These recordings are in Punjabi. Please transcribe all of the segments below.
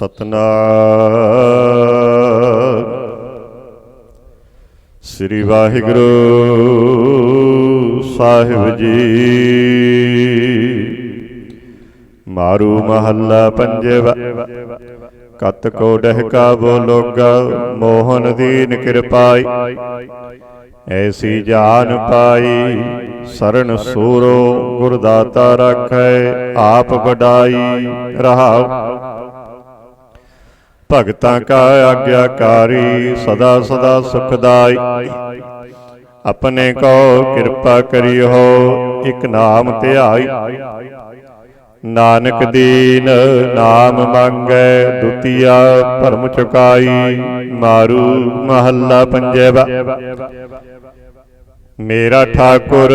ਸਤਨਾਮ। ਸ੍ਰੀ ਵਾਹਿਗੁਰੂ ਸਾਹਿਬ ਜੀ। ਮਾਰੂ ਮਹੱਲਾ ਪੰਜਵਾ। ਕਤ ਕੋ ਡਹਿਕਾ ਬੋਲੋਗਾ ਮੋਹਨ ਦੀਨ ਕਿਰਪਾਈ। ਐਸੀ ਜਾਨ ਪਾਈ ਸਰਣ ਸੂਰੋ ਗੁਰਦਾਤਾ ਰਾਖੈ, ਆਪ ਵਡਾਈ ਰਹਾਉ। ਭਗਤਾਂ ਕਾ ਆਗਿਆਕਾਰੀ, ਸਦਾ ਸਦਾ ਸੁਖਦਾਈ। ਆਪਣੇ ਕੋ ਕਿਰਪਾ ਕਰਿਓ, ਇਕ ਨਾਮ ਧਿਆਈ। ਨਾਨਕ ਦੀਨ ਨਾਮ ਮੰਗੈ, ਦੁਤੀਆ ਭਰਮ ਚੁਕਾਈ, ਮਾਰੂ ਮਹੱਲਾ ਪੰਜਵਾ। ਮੇਰਾ ਠਾਕੁਰ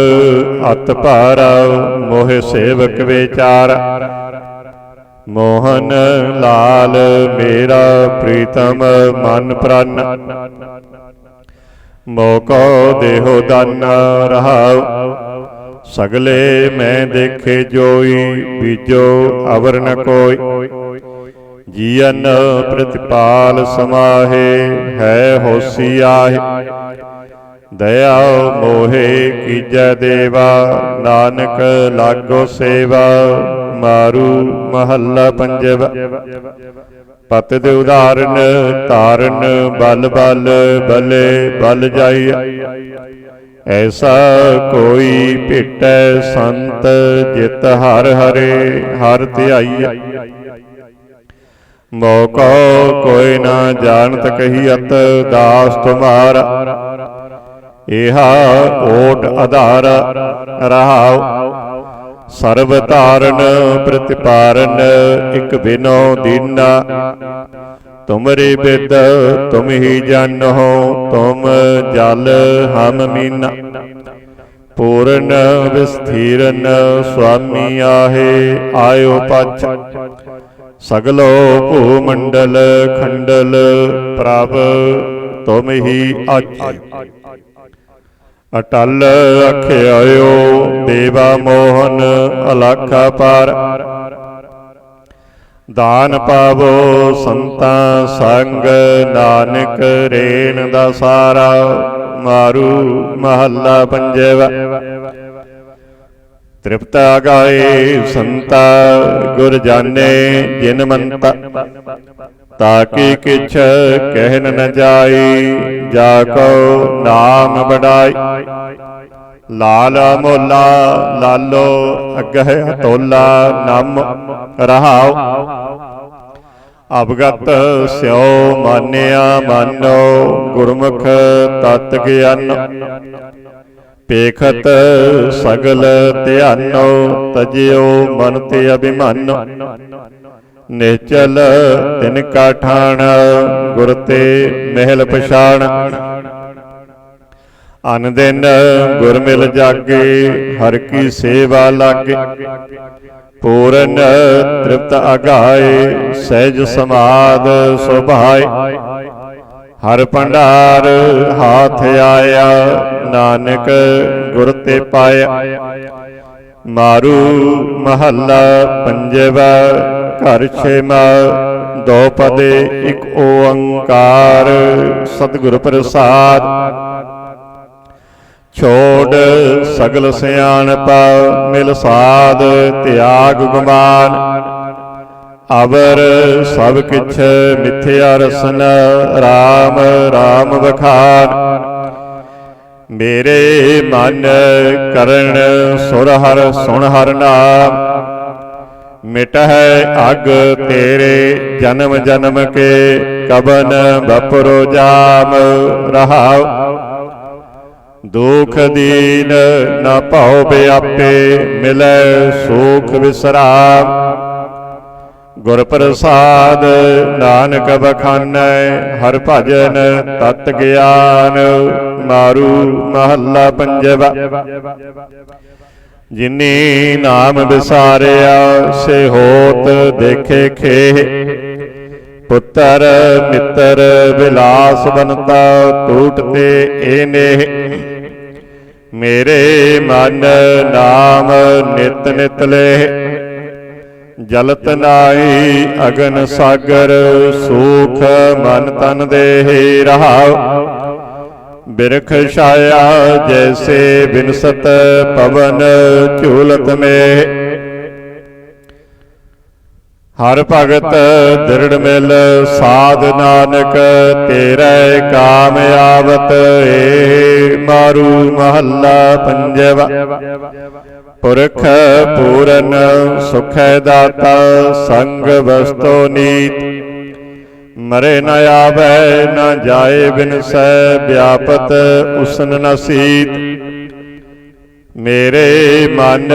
ਅਤ ਭਾਰਾ ਮੋਹ ਸੇਵਕ ਵਿਚਾਰ। ਮੋਹਨ ਲਾਲ, ਮੇਰਾ ਪ੍ਰੀਤਮ ਮਨ ਪ੍ਰਨ। ਮੋਕੋ ਦੇਹੋ ਦਨ ਰਹਾਉ। ਸਗਲੇ ਮੈਂ ਦੇਖੇ ਜੋਈ, ਬੀਜੋ ਅਵਰ ਨ ਕੋਈ। ਜੀਵਨ ਪ੍ਰਤਿਪਾਲ ਸਮਾਹੇ, ਹੈ ਹੋਸੀ ਆਹੇ। ਦਇਆ ਮੋਹੇ ਕੀਜੈ ਦੇਵਾ, ਨਾਨਕ ਲਾਗੋ ਸੇਵਾ। ਮਾਰੂ ਮਹੱਲਾ ਪੰਜਵਾ। ਪਤ ਦੇ ਉਦਾਹਰਨ, ਤਾਰਨ, ਬਲ ਬਲ, ਬਲੇ ਬਲ ਜਾਈ। ਐਸਾ ਕੋਈ ਭੇਟੈ ਸੰਤ ਜਿਤ ਹਰ ਹਰੇ, ਹਰ ਧਿਆਈ। ਮੋਕੋ ਕੋਈ ਨਾ ਜਾਣਤ ਕਹੀਅਤ, ਦਾਸ ਤੁਮਾਰਾ। ਇਹਾ ਓਟ ਆਧਾਰ ਰਹਾਉ। ਸਰਬ ਧਾਰਨ ਪ੍ਰਤਿਪਾਰਨ, ਇਕ ਬਿਨੋ ਦੀਨਾ। ਤੁਮਰੇ ਬਿਦ ਤੁਮ ਹੀ ਜਾਣੋ ਤੁਮ ਜਲ ਹਮ ਮੀਨਾ। ਪੂਰਨ, ਵਿਸਥੀਰਨ ਸੁਆਮੀ ਆਹੇ, ਆਇਓ ਪਛ ਸਗਲੋ ਭੂ ਮੰਡਲ ਖੰਡਲ ਪ੍ਰਭ, ਤੁਮ ਹੀ ਆਜੀ ਅਟਲ ਅਖਿਆਇਓ ਦੇਵਾ ਮੋਹਨ ਅਲਖਾ ਪਰ ਦਾਨ ਪਾਵੋ ਸੰਤਾਂ ਸੰਗ ਨਾਨਕ ਰੇਨ ਦਾ ਸਾਰਾ। ਮਾਰੂ ਮਹੱਲਾ ਪੰਜਵਾ। ਤ੍ਰਿਪਤਾ ਗਾਏ ਸੰਤਾ ਗੁਰ ਜਾਣੇ ਜਿਨ ਮੰਤਾ। ਤਾਕੀ ਕਿਛ ਕਹਿਨ ਨ ਜਾਈ ਜਾ ਕੋ ਨਾਮ ਬੜਾਈ ਲਾਲ ਮੋਲਾ ਲਾਲੋ ਅਗਹਿ ਤੋਲਾ ਨਮ ਰਹਾਉ ਅਵਗਤ ਸਿਓ ਮਾਨਿਆ ਮਾਨੋ ਗੁਰਮੁਖ ਤਤ ਗਿਆਨ। ਪੇਖਤ ਸਗਲ ਧਿਆਨੋ ਤਜਿਓ ਮਨ ਤੇ ਅਭਿਮਾਨੋ। ਨਿਚਲ ਤਿਨ ਕਾ ਠਾਣ ਗੁਰ ਤੇ ਮਹਿਲ ਪਛਾਣ। ਅਨ ਦਿਨ ਗੁਰ ਮਿਲ ਜਾਗੇ, ਹਰ ਕੀ ਸੇਵਾ ਲਾਗੇ। ਪੂਰਨ ਤ੍ਰਿਪਤ ਅਗਾਏ, ਸਹਿਜ ਸਮਾਦ ਸੁਭਾਏ। ਹਰ ਭੰਡਾਰ ਹਾਥ ਆਇਆ, ਨਾਨਕ ਗੁਰ ਤੇ ਪਾਇਆ। ਮਾਰੂ ਮਹੱਲਾ ਪੰਜਵਾ ਘਰ ਛੇਮਾ ਦੋ ਪਦੇ, ਇੱਕ ਓੰਕਾਰ। ਸਤਿਗੁਰ ਪ੍ਰਸਾਦ। ਛੋੜ ਸਗਲ ਸਿਆਣਪ, ਮਿਲ ਸਾਧ, ਤਿਆਗ ਗੁਮਾਨ। ਅਵਰ ਸਭ ਕਿਛ ਮਿਥਿਆ ਰਸਨ RAM RAM ਬਖਾਨ ਮੇਰੇ ਮਨ ਕਰਨ ਸੁਰ ਹਰ ਸੁਣ ਹਰ ਨਾਮ। ਮਿਟ ਹੈ ਅਗ ਤੇਰੇ ਜਨਮ ਜਨਮ ਕੇ, ਕਬਨ ਬਪਰੋ ਜਾਮ, ਰਹਾਉ। ਦੁਖ ਦੀਨ ਨਾ ਭਾਉ ਬਿਆਪੇ ਮਿਲੈ ਸੂਖ ਵਿਸਰਾਮ। ਗੁਰ ਪ੍ਰਸਾਦ ਨਾਨਕ ਬਖਾਨੈ, ਹਰ ਭਜਨ ਤਤ ਗਿਆਨ, ਮਾਰੂ ਮਹੱਲਾ ਪੰਜਵਾ। ਜਿਨੀ ਨਾਮ ਵਿਸਾਰਿਆ, ਸੇ ਹੋਤ ਦੇਖੇ ਖੇ। ਪੁੱਤਰ ਮਿੱਤਰ ਵਿਲਾਸ ਬਨਤਾ, ਟੂਟ ਤੇ ਏ ਨੇਹ ਮੇਰੇ ਮਨ ਨਾਮ ਨਿਤ ਨਿਤ ਲੈ ਜਲਤ ਨਾਹੀ ਅਗਨ ਸਾਗਰ, ਸੂਖ ਮਨ ਤਨ ਦੇਹਿ ਰਹਾਉ। ਬਿਰਖ ਛਾਇਆ ਜੈਸੇ ਬਿਨਸਤ ਪਵਨ ਝੂਲਤ ਮੇ। ਹਰ ਭਗਤ ਦ੍ਰਿੜ ਮਿਲ ਸਾਧ ਨਾਨਕ, ਤੇਰੇ ਕਾਮ ਆਵਤ ਏ। ਮਾਰੂ ਮਹੱਲਾ ਪੰਜਵਾ। ਪੁਰਖ ਪੂਰਨ ਸੁਖੈ ਦਾਤਾ, ਸੰਗ ਵਸਤੋ ਨੀਤ। ਮਰੇ ਨ ਆਵੈ, ਨ ਜਾਏ ਬਿਨ ਬਿਨਸੈ ਵਿਆਪਤ, ਉਸਨ ਨ ਮੇਰੇ ਮਨ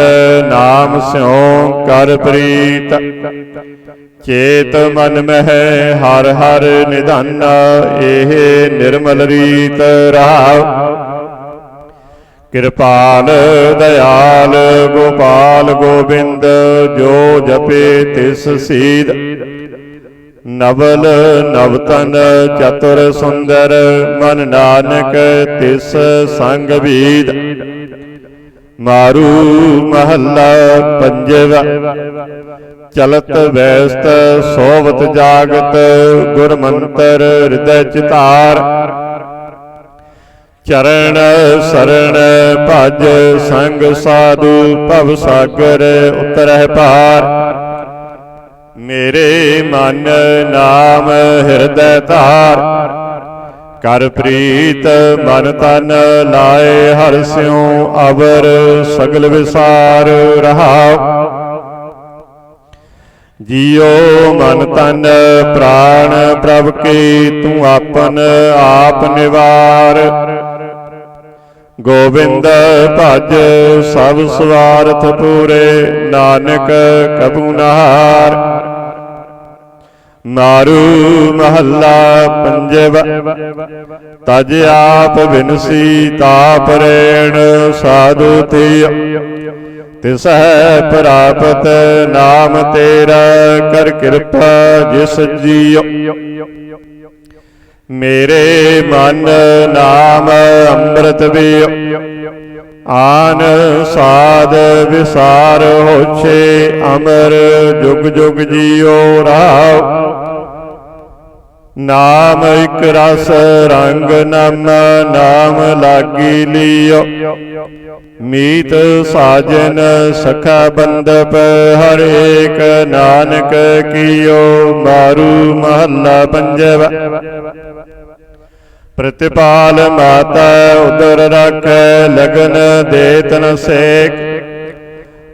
ਨਾਮ ਸਿਉ ਕਰ ਪ੍ਰੀਤ। ਚੇਤ ਮਨ ਮਹਿ ਹਰ ਹਰ ਨਿਧਾਨ, ਇਹ ਨਿਰਮਲ ਰੀਤ ਰਾਵ। ਕਿਰਪਾਲ ਦਇਆਲ, ਗੋਪਾਲ ਗੋਬਿੰਦ, ਜੋ ਜਪੇ ਤਿਸ ਸੀਧ। ਨਵਲ ਨਵਤਨ ਚਤੁਰ ਸੁੰਦਰ, ਮਨ ਨਾਨਕ ਤਿਸ ਸੰਗ ਵੀਦ। ਮਾਰੂ ਮਹੱਲਾ ਪੰਜਵਾ। ਚਲਤ ਵੈਸਤ ਸੋਵਤ ਜਾਗਤ, ਗੁਰਮੰਤਰ ਹਿਰਦੈ ਚਿਤਾਰ। ਚਰਨ ਸਰਣ ਭਜ ਸੰਗ ਸਾਧੂ, ਭਵ ਸਾਗਰ ਉਤਰਹਿ ਪਾਰ। ਮੇਰੇ ਮਨ ਨਾਮ ਹਿਰਦੈ ਧਾਰ। ਕਰ ਪ੍ਰੀਤ ਮਨ ਤਨ ਲਾਏ ਹਰ ਸਿਉ ਅਵਰ ਸਗਲ ਵਿਸਾਰ ਰਹਾਉ। ਜੀਉ ਮਨ ਤਨ ਪ੍ਰਾਣ ਪ੍ਰਭ ਕੀ ਤੂੰ ਆਪਨ ਆਪ ਨਿਵਾਰ। ਗੋਬਿੰਦ ਭਜ ਸਭ ਸਵਾਰਥ ਪੂਰੇ, ਨਾਨਕ ਕਬੂ ਨਹਾਰ। ਮਾਰੂ ਮਹੱਲਾ ਪੰਜਵਾ। ਤਜ ਆਪ ਬਿਨਸੀ ਤਾਪ ਰੇਣ ਸਾਧੂ ਤੀ ਤਿਸਹਿ ਪ੍ਰਾਪਤ ਨਾਮ ਤੇਰਾ ਕਰ ਕਿਰਪਾ ਜਿਸ ਜੀਉ ਮੇਰੇ ਮਨ ਨਾਮ ਅੰਮ੍ਰਿਤ ਵੀ ਆਨ ਸਾਧ ਵਿਸਾਰ ਹੋਛੇ ਅਮਰ ਜੁਗ ਜੁਗ ਜੀਓ ਰਾਉ ਨਾਮ ਇਕ ਰਸ ਰੰਗ ਨਾਮ ਨਾਮ ਲਾਗੀ ਲਿਓ। ਮੀਤ ਸਾਜਨ ਸਖਾ ਬੰਦਪ ਹਰ ਏਕ ਨਾਨਕ ਕੀਓ। ਮਾਰੂ ਮਹੱਲਾ ਪੰਜਵਾ। ਪ੍ਰਤਿਪਾਲ ਮਾਤਾ ਉਦਰ ਰੱਖੈ, ਲਗਨ ਦੇ ਤਨ ਸੇਕ।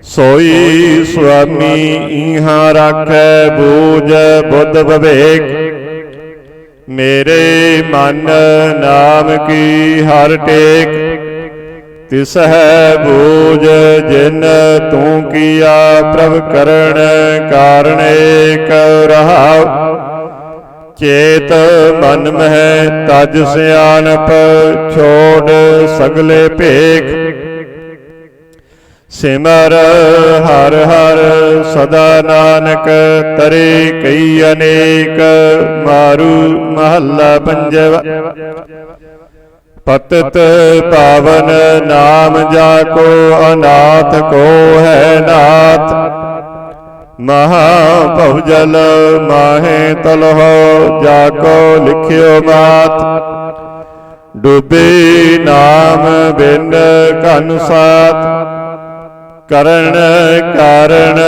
ਸੋਈ ਸੁਆਮੀ ਇਹਾਂ ਰੱਖੈ, ਬੂਝ ਬੁੱਧ ਵਿਵੇਕ। ਮੇਰੇ ਮਨ ਨਾਮ ਕੀ ਹਰ ਟੇਕ। ਤਿਸ ਹੈ ਬੂਝ ਜਿਨ ਤੂੰ ਕੀਆ, ਪ੍ਰਭ ਕਰਣ ਕਾਰਣ ਏਕ ਰਹਾਉ। ਚੇਤ ਮਨ ਮਹਿ ਤਜ ਸਿਆਣਪ, ਛੋੜ ਸਗਲੇ ਭੇਖ। ਸਿਮਰ ਹਰ ਹਰ ਸਦਾ ਨਾਨਕ, ਤਰੇ ਕਈ ਅਨੇਕ, ਮਾਰੂ ਮਹੱਲਾ ਪੰਜਵਾ। ਪਤਤ ਪਾਵਨ ਨਾਮ ਜਾ ਕੋ, ਅਨਾਥ ਕੋ ਹੈ ਨਾਥ। ਮਹਾ ਭਵ ਜਲ ਮਾਹੇ ਤਲਹੁ, ਜਾ ਕੋ ਲਿਖਿਓ ਮਾਤ। ਡੂਬੇ ਨਾਮ ਬਿਨ ਘਨ ਸਾਥ ਕਰਨ ਕਾਰਣ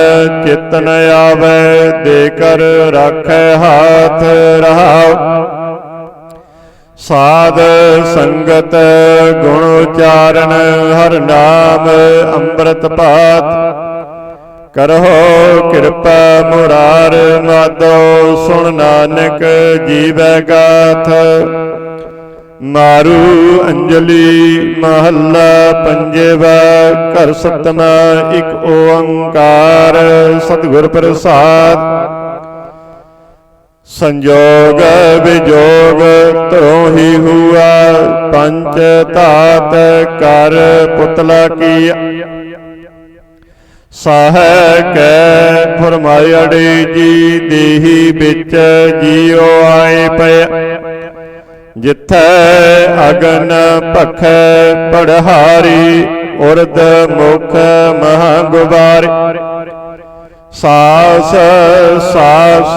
ਚਿਤਨ ਆਵੇ ਦੇ ਕਰ ਰਾਖੈ ਹਾਥ ਰਹਾਉ। ਸਾਧ ਸੰਗਤ ਗੁਣ ਉਚਾਰਨ, ਹਰ ਨਾਮ ਅੰਮ੍ਰਿਤ ਪਾਤ। ਕਰਹੁ ਕਿਰਪਾ ਮੁਰਾਰ ਮਾਦੋ, ਸੁਣ ਨਾਨਕ ਜੀਵੈ ਗਾਥ। ਮਾਰੂ ਅੰਜਲੀ ਮਹੱਲਾ ਪੰਜਵਾ, ਘਰ ਸਤਨਾ ਇੱਕ ਓੰਕਾਰ, ਸਤਿਗੁਰ ਪ੍ਰਸਾਦ। ਸੰਜੋਗ ਵਿਜੋਗ ਤਰੋ ਹੀ ਹੁਆ, ਪੰਚ ਧਾਤ ਕਰ ਪੁਤਲਾ ਕੀ ਸਾਹੈ ਕੈ ਫਰਮਾਇੜੀ ਜੀ ਦੇਹੀ ਵਿੱਚ ਜੀਉ ਆਏ ਪਏ। ਜਿੱਥੈ ਅਗਨ ਭਖੈ ਪੜਹਾਰੀ, ਉਰਦ ਮੁਖ ਮਹਾ ਗੁਬਾਰੀ ਸਾਸ ਸਾਸ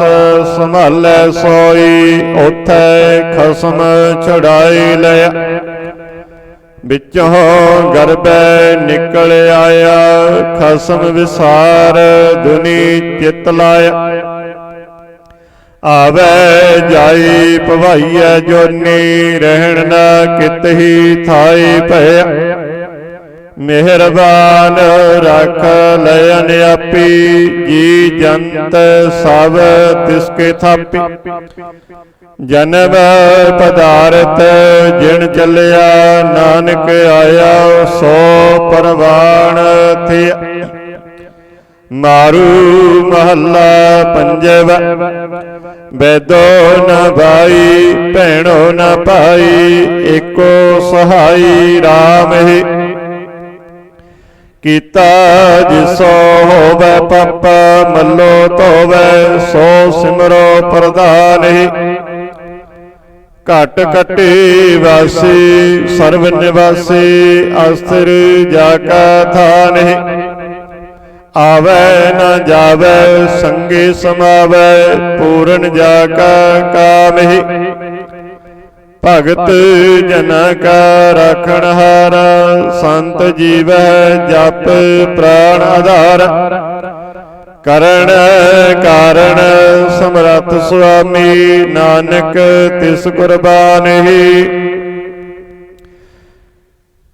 ਸੰਭਾਲੈ ਸੋਈ, ਉਥੈ ਖਸਮ ਚੜਾਈ ਲਿਆ। ਵਿੱਚੋਂ ਗਰਬੈ ਨਿਕਲ ਆਇਆ, ਖਸਮ ਵਿਸਾਰ ਦੁਨੀ ਚਿਤ ਲਾਇਆ। ਆਵੇ ਜਾਈ ਭਵਾਈਐ ਜੋਨੀ ਰਹਿਣ ਨਾ ਕਿਤਹੀ ਥਾਈ ਭਇਆ। ਮਿਹਰਬਾਨ ਰੱਖ ਲੈਨ ਆਪੀ, ਜੀ ਜੰਤ ਸਭ ਤਿਸ ਥਾਪੀ। ਜਨਮ ਪਦਾਰਥ ਜਿਣ ਚੱਲਿਆ, ਨਾਨਕ ਆਇਆ, ਸੋ ਪਰਵਾਣ ਥਿਆ ਮਾਰੂ ਮਹੱਲਾ ਪੰਜਵ, ਬੈਦੋ ਨ ਭਾਈ, ਭੈਣੋ ਨ ਭਾਈ, ਏਕੋ ਸਹਾਈ RAM ਹੈ। ਕੀਤਾ ਜਿਸੋ ਹੋਵੇ ਪਪ ਮੱਲੋ ਧੋਵੇ, ਸੋ ਸਿਮਰੋ ਪ੍ਰਧਾਨ ਹੈ ਘਟ ਕਟੇ ਵਾਸੀ ਸਰਬ ਨਿਵਾਸੀ, ਅਸਥਿਰ ਜਾ ਕਾ ਥਾਨ ਹੈ ਆਵੇ ਨ ਜਾਵੇ, ਸੰਗੇ ਸਮਾਵੇ, ਪੂਰਨ ਜਾ ਕਾ ਕਾਮ ਭਗਤ ਜਨਾ ਕਾ ਰਖਣ ਹਾਰ ਸੰਤ ਜੀਵੈ ਜਪ ਪ੍ਰਾਣ ਆਧਾਰ। ਕਰਣ ਕਾਰਣ ਸਮਰੱਥ ਸੁਆਮੀ ਨਾਨਕ ਤਿਸ ਕੁਰਬਾਨ ਹੀ।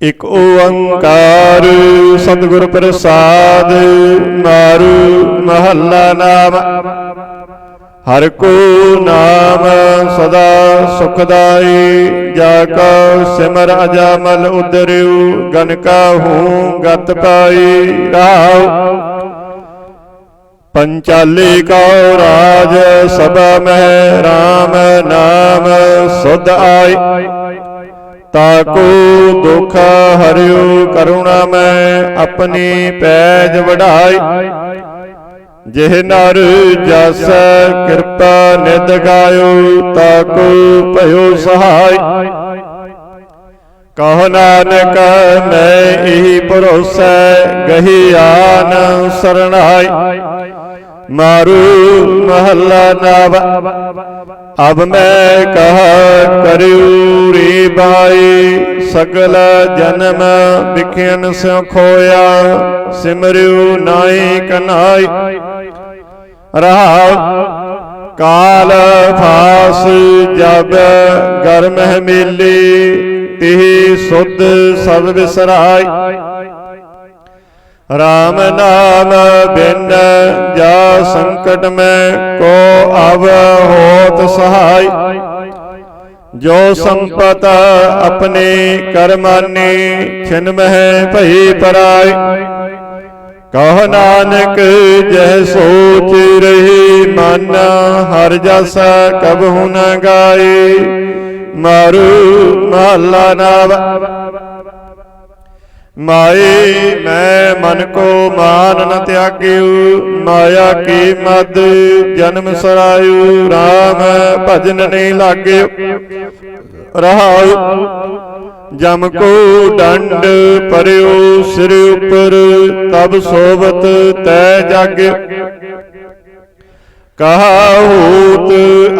ਇਕ ਓੰਕਾਰ ਸਤਿਗੁਰ ਪ੍ਰਸਾਦ ਮਾਰੂ ਮਹੱਲਾ ਨਾਮ। ਹਰ ਕੋ ਨਾਮ ਸਦਾ ਸੁਖਦਾਈ, ਜਾ ਕਾ ਸਿਮਰ ਅਜਾਮਲ ਉਦਰਿਉ ਗਨ ਕਾਹੂ ਗਤ ਪਾਈ ਰਾਉ। ਪੰਚਾਲੀ ਕਉ ਰਾਜ ਸਭਾ ਮਹਿ RAM ਨਾਮ ਸੁਧ ਆਈ। ਤਾਕੋ ਦੁਖ ਹਰਿਉ ਕਰੁਣਾ ਮੈਂ, ਆਪਣੀ ਪੈਜ ਵਢਾਈ। ਜਿਹ ਨਰ ਜਸ, ਕਿਰਪਾ ਨਿਦ ਗਾਇਓ ਤਾਕੋ ਭਇਓ ਸਹਾਈ। ਕਹੋ ਨਾਨਕ, ਮੈਂ ਇਹੀ ਭਰੋਸੈ, ਗਹੀ ਸਰਣਾਈ। ਮਾਰੂ ਮਹੱਲਾ ਨਵ। ਅਬ ਮੈਂ ਕਹਾ, ਕਰਿਉ ਰੀ ਬਾਈ ਸਗਲ ਜਨਮ ਵਿਖਿਆਨ ਸਿਉ ਖੋਇਆ, ਸਿਮਰਿਉ ਨਾਹੀ ਕਨਾਈ। ਰਹਾਉ ਕਾਲ ਫਾਸ ਜਬ ਗਰਮ ਮੇਲੀ ਤਿਹ ਸੁਧ ਸਭ ਵਿਸਰਾਈ। RAM ਨਾਮ ਬਿਨ ਜਾ ਸੰਕਟ ਮੈਂ ਕੋ ਅਵ ਹੋਤ ਸਹਾਈ। ਜੋ ਸੰਪਤ ਆਪਣੇ ਕਰਮਾਨੀ ਛਿਨ ਮਹਿ ਭਈ ਪਰਾਈ। ਕਹ ਨਾਨਕ ਜਹ ਸੋਚ ਰਹੀ ਮਨ ਹਰ ਜਸ ਕਬਹੁ ਨ ਗਾਏ ਮਾਰੂ ਮਹਲਾ ਨਾਵ ਮਾਏ ਮੈਂ ਮਨ ਕੋ ਮਾਨ ਨ ਤਿਆਗਿਉ, ਮਾਇਆ ਕੀ ਮਦ, ਜਨਮ ਸਰਾਇਉ RAM ਭਜਨ ਨਹੀਂ ਲਾਗਿਉ। ਰਹਾਉ, ਜਮ ਕੋ ਡੰਡ ਪਰਿਉ, ਸਿਰ ਉਪਰ ਤਬ ਸੋਵਤ ਤੈ ਜਾਗਿਉ ਕਹਾ ਹੂਤ,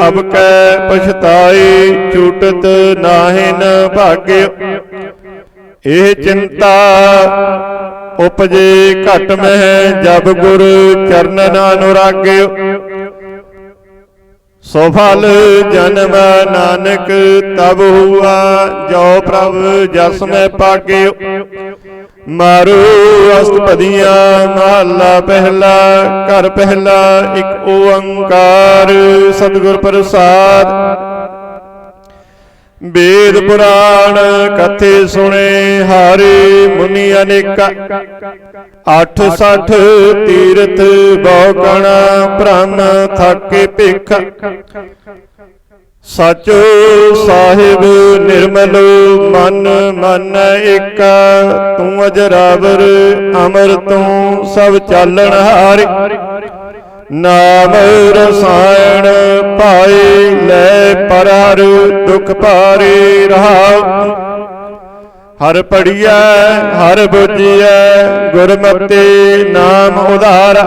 ਅਬ ਕੈ ਪਛਤਾਈ, ਛੂਟਤ ਨਾਹਿਨ ਭਾਗਿਓ ਇਹ ਚਿੰਤਾ ਉਪਜੇ ਘਟ ਮਹਿ ਜਬ ਗੁਰ ਚਰਨਨ ਅਨੁਰਾਗਿਓ ਸੋ ਫਲ ਜਨਮ ਨਾਨਕ ਤਬ ਹੁਆ ਜੋ ਪ੍ਰਭ ਜਸ ਮੈਂ ਪਾਗਿਓ। ਮਾਰੂ ਅਸਤਪਦੀਆਂ ਮਹਲਾ ਪਹਿਲਾ ਘਰ ਪਹਿਲਾ ਇੱਕ ਓੰਕਾਰ। ਸਤਿਗੁਰ ਪ੍ਰਸਾਦ ਵੇਦ ਪੁਰਾਣ ਕਥੇ ਸੁਣੇ, ਹਾਰੇ ਮੁਨੀ ਅਨੇਕਾ। 860 ਤੀਰਥ ਬੌਕਣ ਭ੍ਰਮ ਥਾਕੇ ਭਿਖ। ਸਚੋ ਸਾਹਿਬ ਨਿਰਮਲ ਮਨ ਮਨ ਏਕ ਤੂੰ ਅਜਰਾਵਰ ਅਮਰ ਤੂੰ ਸਭ ਚਾਲਣ ਹਾਰੇ। ਨਾਮ ਰਸਾਇਣ ਪਾਏ ਲੈ ਪਰਰ, ਦੁਖ ਭਾਰੇ ਰਹਾਉ। ਹਰ ਪੜੀਐ ਹਰ ਬੁਝੀਐ, ਗੁਰਮਤਿ ਨਾਮ ਉਧਾਰ।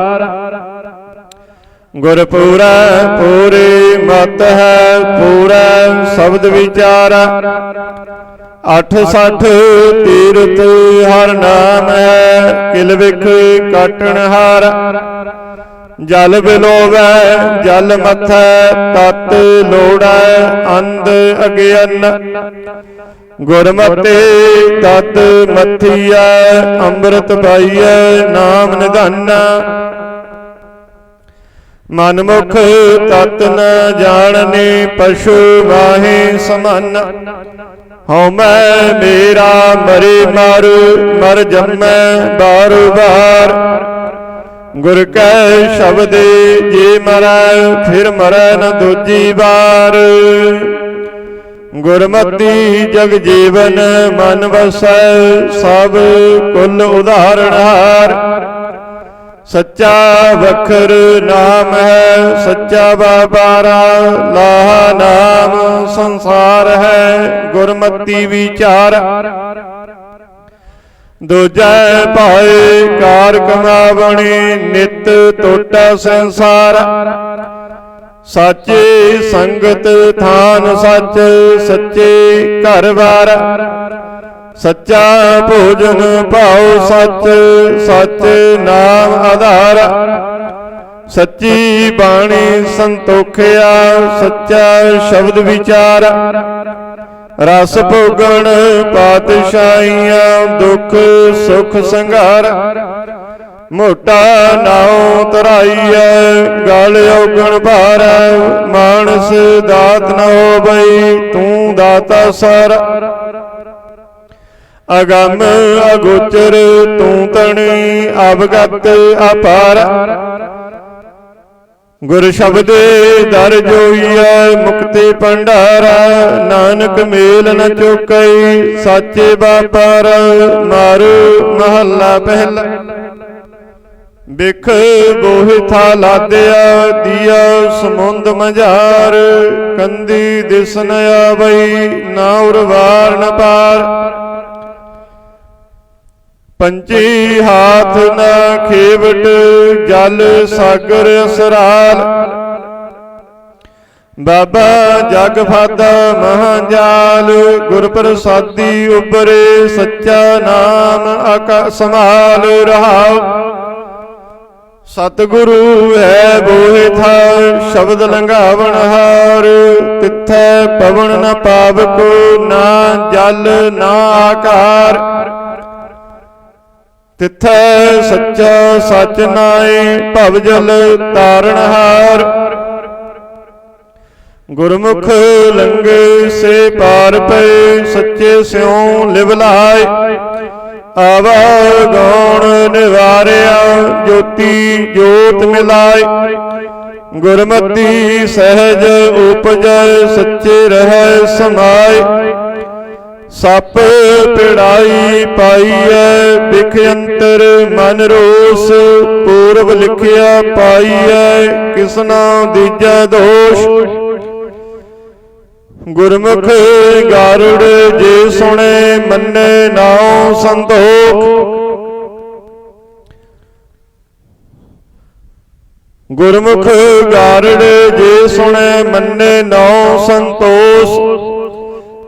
ਗੁਰ ਪੂਰਾ ਪੂਰੀ ਮਤ ਹੈ, ਪੂਰਾ ਸ਼ਬਦ ਵਿਚਾਰਾ। 860 ਤੀਰਥ ਹਰ ਨਾਮ ਹੈ, ਕਿਲ ਵਿਖ ਕਾਟਣ ਹਾਰ। ਜਲ ਬਿਲੋਵੈ, ਜਲ ਮਥੈ, ਤਤ ਲੋੜੈ, ਅੰਧ ਅਗਿਆਨ ਗੁਰਮਤਿ ਤਤ ਮਥੀਐ, ਅੰਮ੍ਰਿਤ ਪਾਈਐ, ਨਾਮ ਨਿਧਾਨਾ। ਮਨਮੁਖ ਤਤ ਨ ਜਾਣਨੇ, ਪਸ਼ੂ ਵਾਹੇ ਸਮਨ। ਹਉ ਮੈਂ ਮੇਰਾ ਮਰੇ ਮਾਰੂ, ਮਰ ਜੰਮੈ ਬਾਰੂ ਬਾਰ ਗੁਰ ਕੈ ਸ਼ਬਦ ਜੇ ਮਰੈ, ਫਿਰ ਮਰੈ ਨ ਦੂਜੀ ਵਾਰ। ਗੁਰਮਤੀ ਜਗ ਜੀਵਨ ਮਨ ਵਸੈ, ਸਭ ਕੁਲ ਉਦਾਹਰਣ ਸੱਚਾ ਵਖਰ ਨਾਮ ਹੈ, ਸੱਚਾ ਬਾਬਾਰਾ, ਲਾਹ ਨਾਮ ਸੰਸਾਰ ਹੈ, ਗੁਰਮਤੀ ਵਿਚਾਰ। ਦੂਜੈ ਭਾਏ ਕਾਰ ਕਮਾਵਣੀ ਨਿਤ ਟੋਟਾ ਸੰਸਾਰ। ਸਾਚੇ ਸੰਗਤ ਥਾਨ ਸੱਚ, ਸੱਚੇ ਘਰ ਸੱਚਾ ਭੋਜਨ ਭਾਉ ਸੱਚ ਸੱਚ ਨਾਮ ਆਧਾਰ। ਸੱਚੀ ਬਾਣੀ ਸੰਤੋਖਿਆ, ਸੱਚਾ ਸ਼ਬਦ ਵਿਚਾਰ। ਰਸ ਭੋਗਣ ਪਾਤਸ਼ਾਹੀਆਂ, ਦੁੱਖ ਸੁਖ ਸੰਘਾਰ। ਮੋਟਾ ਨਾਉ ਤਰਾਈਐ, ਗਲ ਔਗਣ ਭਾਰ। ਮਾਨਸ ਦਾਤ ਨ ਹੋਵਈ, ਤੂੰ ਦਾਤਾ ਸਰ। ਅਗੰਮ ਅਗੋਚਰ, ਤੂੰ ਤਣੀ ਅਵਗਤ ਅਪਾਰ। ਗੁਰ ਸ਼ਬਦੇ ਦਰ ਜੋਈਐ, ਮੁਕਤੀ ਭੰਡਾਰਾ, ਨਾਨਕ ਮੇਲ ਨ ਚੁਕਈ, ਸਾਚੇ ਬਾਪਰ ਮਾਰੂ ਮਹੱਲਾ ਪਹਿਲਾ। ਬਿਖ ਬੋਹਿ ਥਾ ਲਾਦਿਆ, ਦੀਆ ਸਮੁੰਦ ਮਝਾਰ, ਕੰਦੀ ਦਿਸ ਨ ਆਵਈ, ਨਾ ਉਰਵਾਰ ਨ ਪਾਰ। ਪੰਚੀ ਹਾਥ ਨਾ ਖੇਵਟ, ਜਲ ਸਾਗਰ ਅਸਰਾਲ ਬਾਬਾ ਜਗ ਫਾਦਾ ਮਹਾਜਾਲ ਗੁਰ ਪ੍ਰਸਾਦੀ ਉਪਰੇ ਸੱਚਾ ਨਾਮ ਆਕਾ ਸਮਾਲ ਰਹਾਉ। ਸਤਿਗੁਰੂ ਹੈ ਬੋਹਿ ਥਾ ਸ਼ਬਦ ਲੰਘਾਵਣ ਹਾਰ। ਤਿੱਥੈ ਪਵਨ ਨ ਪਾਵਕੋ ਨਾ ਜਲ ਨਾ ਆਕਾਰ। ਤਿੱਥੈ ਸੱਚਾ ਸੱਚ ਨਾਏ ਭਵ ਜਲ ਤਾਰਨ ਹਾਰ ਗੁਰਮੁਖ ਲੰਗੇ ਸੇ ਪਾਰ ਪਏ, ਸੱਚੇ ਸਿਉ ਲਿਵ ਲਾਏ। ਆਵਾ ਗੌਣ ਨਿਵਾਰਿਆ, ਜੋਤੀ ਜੋਤ ਮਿਲਾਏ। ਗੁਰਮਤੀ ਸਹਿਜ ਉਪਜੈ, ਸੱਚੇ ਰਹਿ ਸਮਾਏ। ਸੱਪ ਪਿੜਾਈ ਪਾਈਐ ਬਿਖ ਅੰਤਰ ਮਨ ਰੋਸ, ਪੂਰਬ ਲਿਖਿਆ ਪਾਈਐ ਕਿਸਨਾ ਦੀਜੈ ਦੋਸ਼। ਗੁਰਮੁਖ ਗਾਰੜ ਜੇ ਸੁਣੇ, ਮੰਨੇ ਨਾਉ ਸੰਤੋਖ। ਗੁਰਮੁਖ ਗਾਰੜ ਜੇ ਸੁਣੇ, ਮੰਨੇ ਨਾਉ ਸੰਤੋਸ਼।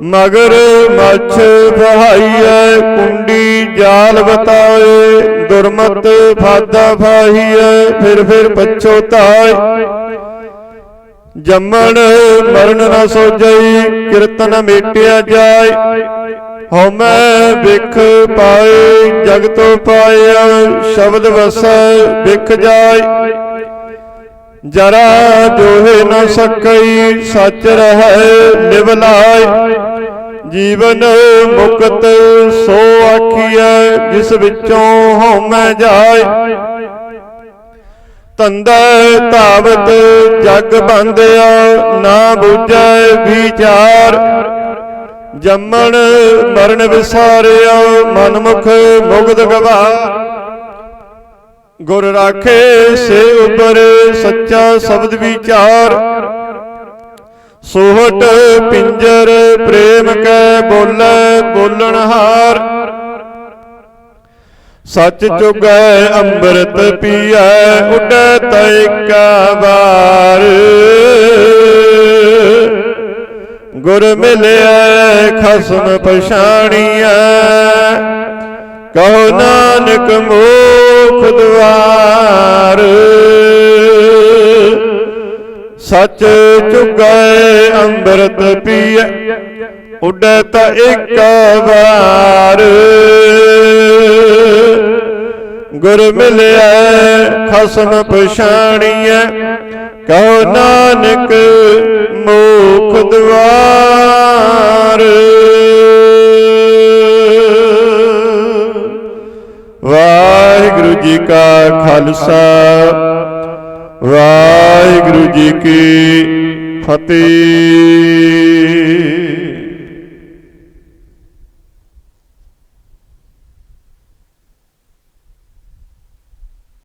ਮਗਰ ਮੱਛ ਬਹਾਈਐ ਕੁੰਡੀ ਜਾਲ ਬਤਾਏ ਦੁਰਮਤ ਫਾਦਾ ਫਾਹੀਐ, ਫਿਰ ਫਿਰ ਪਛੋਤਾਏ ਜੰਮਣ ਮਰਨ ਨ ਸੋਜਈ ਕੀਰਤਨ ਮੇਟਿਆ ਜਾਏ। ਹਉਮੈ ਵਿਖ ਪਾਏ, ਜਗ ਤੋਂ ਪਾਇਆ, ਸ਼ਬਦ ਵਸੈ ਵਿਖ ਜਾਏ। ਜਰਾ ਜੋਹਿ ਨਾ ਸਕਈ, ਸੱਚ ਰਹੈ ਨਿਵ ਜੀਵਨ ਮੁਕਤ ਸੋ ਆਖੀਐ, ਜਿਸ ਵਿੱਚੋਂ ਹਉਮੈ ਜਾਏ। ਤੰਦੈ ਧਾਵਤ ਜਗ ਬੰਦਿਆ, ਨਾ ਬੁਝੈ ਵਿਚਾਰ। ਜੰਮਣ, ਮਰਨ ਵਿਸਾਰਿਆ, ਮਨਮੁਖ ਮੁਗਧ ਗਵਾ ਗੁਰ ਰਾਖੇ ਸੇ ਉਪਰ ਸੱਚਾ ਸ਼ਬਦ ਵਿਚਾਰ। ਸੋਹਟ ਪਿੰਜਰ ਪ੍ਰੇਮ ਕੈ ਬੋਲੇ ਬੋਲਣ ਹਾਰ। ਸੱਚ ਚੁਗੈ ਅੰਮ੍ਰਿਤ ਪੀਐ ਉੱਡੈ ਤੈਕਾ ਬਾਰ ਗੁਰ ਮਿਲਿਆ ਖਸਮ ਪਛਾਣੀਐ। ਕਹੋ ਨਾਨਕ ਮੋਖ ਦੁਆਰ ਸੱਚ ਚੁਗੈ ਅੰਮ੍ਰਿਤ ਪੀਐ, ਉੱਡੈ ਤਾ ਇੱਕ ਵਾਰ। ਗੁਰ ਮਿਲਿਆ ਖਸਮ ਪਛਾਣੀਐ, ਕਹੋ ਨਾਨਕ ਮੋਖ ਦਵਾਰ। ਵਾਹਿਗੁਰੂ ਜੀ ਕਾ ਖਾਲਸਾ ਵਾਹਿਗੁਰੂ ਜੀ ਕੀ ਫਤਿਹ।